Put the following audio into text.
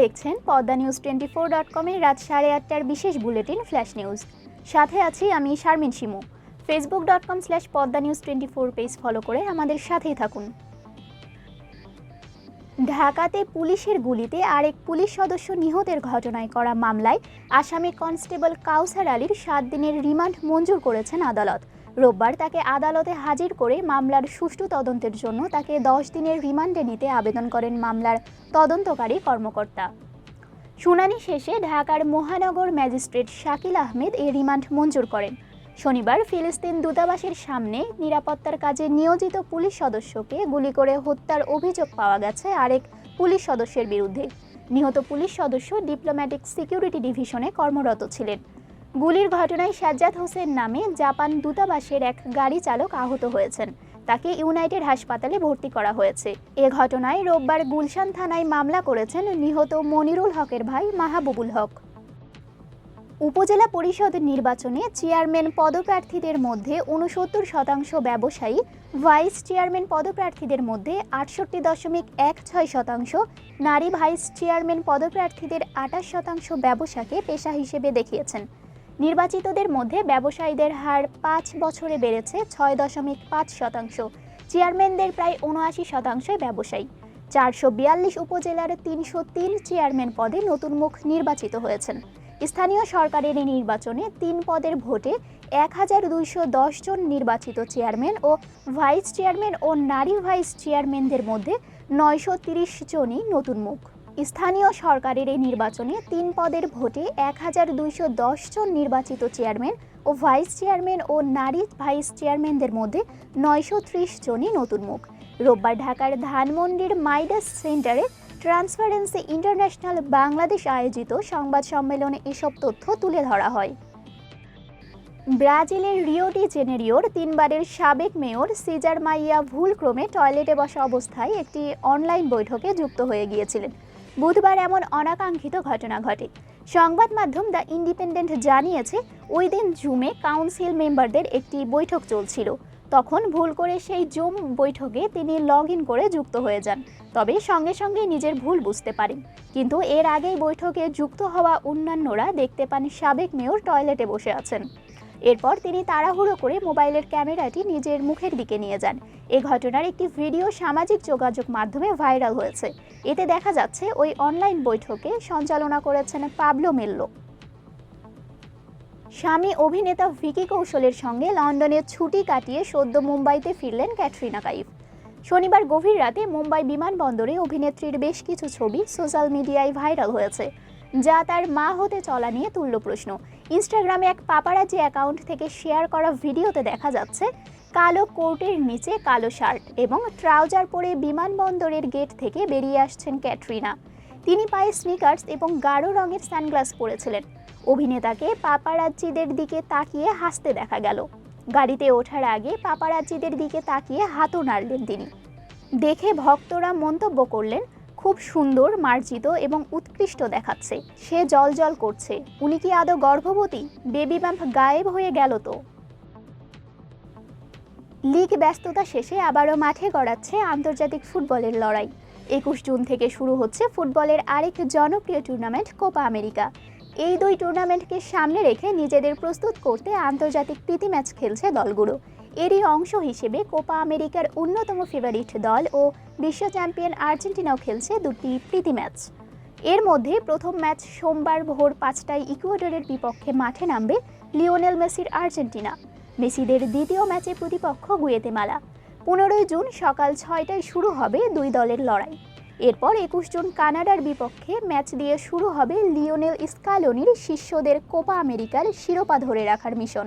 দেখছেন Padma news twenty four dot কমের রাত সাড়ে আটটার বিশেষ বুলেটিন ফ্ল্যাশ নিউজ। সাথে আছি আমি Sharmin Shimu. Facebook dot com slash Padma news twenty four page follow করে আমাদের সাথেই থাকুন। ঢাকাতে পুলিশের গুলিতে আরেক পুলিশ সদস্য নিহতের ঘটনায় করা মামলায় আসামি কনস্টেবল কাউসার আলীর সাত দিনের রিমান্ড মঞ্জুর করেছেন আদালত। রোববার তাকে আদালতে হাজির করে মামলার সুষ্ঠু তদন্তের জন্য তাকে দশ দিনের রিমান্ডে নিতে আবেদন করেন মামলার তদন্তকারী কর্মকর্তা। শুনানি শেষে ঢাকার মহানগর ম্যাজিস্ট্রেট শাকিল আহমেদ এই রিমান্ড মঞ্জুর করেন। শনিবার ফিলিস্তিন দূতাবাসের সামনে নিরাপত্তার কাজে নিয়োজিত পুলিশ সদস্যকে গুলি করে হত্যার অভিযোগ পাওয়া গেছে আরেক পুলিশ সদস্যের বিরুদ্ধে। নিহত পুলিশ সদস্য ডিপ্লোম্যাটিক সিকিউরিটি ডিভিশনে কর্মরত ছিলেন। গুলির ঘটনায় সাজ্জাদ হোসেন নামে জাপান দূতাবাসের এক গাড়ি চালক আহত হয়েছেন। তাকে ইউনাইটেড হাসপাতালে ভর্তি করা হয়েছে। এ ঘটনায় রোববার গুলশান থানায় মামলা করেছেন নিহত মনিরুল হকের ভাই মাহবুবুল হক। উপজেলা পরিষদ নির্বাচনে চেয়ারম্যান পদপ্রার্থীদের মধ্যে উনসত্তর শতাংশ ব্যবসায়ী, ভাইস চেয়ারম্যান পদপ্রার্থীদের মধ্যে আটষট্টি দশমিক এক ছয় শতাংশ, নারী ভাইস চেয়ারম্যান পদপ্রার্থীদের আটাশ শতাংশ ব্যবসাকে পেশা হিসেবে দেখিয়েছেন। নির্বাচিতদের মধ্যে ব্যবসায়ীদের হার পাঁচ বছরে বেড়েছে ছয় দশমিক পাঁচ শতাংশ। চেয়ারম্যানদের প্রায় উনআশি শতাংশই ব্যবসায়ী। চারশো বিয়াল্লিশ উপজেলার তিনশো তিন চেয়ারম্যান পদে নতুন মুখ নির্বাচিত হয়েছেন। স্থানীয় সরকারের এই নির্বাচনে তিন পদের ভোটে এক হাজার দুইশো দশ জন নির্বাচিত চেয়ারম্যান ও ভাইস চেয়ারম্যান ও নারী ভাইস চেয়ারম্যানদের মধ্যে নয়শো তিরিশ জনই নতুন মুখ। স্থানীয় সরকারের এই নির্বাচনে তিন পদের ভোটে এক হাজার দুইশো দশ জন নির্বাচিত চেয়ারম্যান ও ভাইস চেয়ারম্যান ও নারী ভাইস চেয়ারম্যানদের মধ্যে নয়শো ত্রিশ জনই নতুন মুখ। রোববার ঢাকার ধানমন্ডির মাইডাস সেন্টারে ট্রান্সপারেন্সি ইন্টারন্যাশনাল বাংলাদেশ আয়োজিত সংবাদ সম্মেলনে এসব তথ্য তুলে ধরা হয়। ব্রাজিলের রিও ডি জেনেরিওর তিনবারের সাবেক মেয়র সিজার মাইয়া ভুলক্রমে টয়লেটে বসা অবস্থায় একটি অনলাইন বৈঠকে যুক্ত হয়ে গিয়েছিলেন। বুধবার এমন অনাকাঙ্ক্ষিত ঘটনা ঘটে। সংবাদ মাধ্যম দ্য ইন্ডিপেন্ডেন্ট জানিয়েছে, ওই দিন জুমে কাউন্সিল মেম্বারদের একটি বৈঠক চলছিল। তখন ভুল করে সেই জুম বৈঠকে তিনি লগ ইন করে যুক্ত হয়ে যান। তবে সঙ্গে সঙ্গে নিজের ভুল বুঝতে পারেন। কিন্তু এর আগেই বৈঠকে যুক্ত হওয়া অন্যান্যরা দেখতে পান সাবেক মেয়র টয়লেটে বসে আছেন। এরপর তিনি তাড়াহুড়ো করে মোবাইলের ক্যামেরাটি নিজের মুখের দিকে নিয়ে যান। এ ঘটনার একটি ভিডিও সামাজিক যোগাযোগ মাধ্যমে ভাইরাল হয়েছে। এতে দেখা যাচ্ছে ওই অনলাইন বৈঠকে সঞ্চালনা করেছেন পাবলো মেল্লো। স্বামী অভিনেতা ভিকি কৌশলের সঙ্গে লন্ডনে ছুটি কাটিয়ে সদ্য মুম্বাইতে ফিরলেন ক্যাটরিনা কাইফ। শনিবার গভীর রাতে মুম্বাই বিমানবন্দরে অভিনেত্রীর বেশ কিছু ছবি সোশ্যাল মিডিয়ায় ভাইরাল হয়েছে। যা তার মা হতে চলা নিয়ে তুল্য প্রশ্ন। ইনস্টাগ্রামে এক পাপারাজি অ্যাকাউন্ট থেকে শেয়ার করা ভিডিওতে দেখা যাচ্ছে, কালো কোর্টের নিচে কালো শার্ট এবং ট্রাউজার পরে বিমানবন্দরের গেট থেকে বেরিয়ে আসছেন ক্যাটরিনা। তিনি পায়ে স্নিকার্স এবং গাঢ় রঙের সানগ্লাস পরেছিলেন। অভিনেতাকে পাপারাজ্জিদের দিকে তাকিয়ে হাসতে দেখা গেল। গাড়িতে ওঠার আগে পাপারাজ্জিদের দিকে তাকিয়ে হাতও নাড়লেন তিনি। দেখে ভক্তরা মন্তব্য করলেন খুব সুন্দর, মার্জিত এবং উৎকৃষ্ট দেখাচ্ছে। সে জল জল করছে। উনি কি আদৌ গর্ভবতী? বেবি ব্যাম্প গায়েব হয়ে গেল তো। লিগ ব্যস্ততা শেষে আবারও মাঠে গড়াচ্ছে আন্তর্জাতিক ফুটবলের লড়াই। একুশ জুন থেকে শুরু হচ্ছে ফুটবলের আরেক জনপ্রিয় টুর্নামেন্ট কোপা আমেরিকা। এই দুই টুর্নামেন্টকে সামনে রেখে নিজেদের প্রস্তুত করতে আন্তর্জাতিক প্রীতি ম্যাচ খেলছে দলগুলো। এরই অংশ হিসেবে কোপা আমেরিকার অন্যতম ফেভারিট দল ও বিশ্ব চ্যাম্পিয়ন আর্জেন্টিনাও খেলছে দুটি প্রীতি ম্যাচ। এর মধ্যে প্রথম ম্যাচ সোমবার ভোর পাঁচটায় ইকুয়েডরের বিপক্ষে মাঠে নামবে লিওনেল মেসির আর্জেন্টিনা। মেসিদের দ্বিতীয় ম্যাচে প্রতিপক্ষ গুয়েতেমালা। পনেরোই জুন সকাল ছয়টায় শুরু হবে দুই দলের লড়াই। এরপর একুশ জুন কানাডার বিপক্ষে ম্যাচ দিয়ে শুরু হবে লিওনেল স্কালোনির শিষ্যদের কোপা আমেরিকার শিরোপা ধরে রাখার মিশন।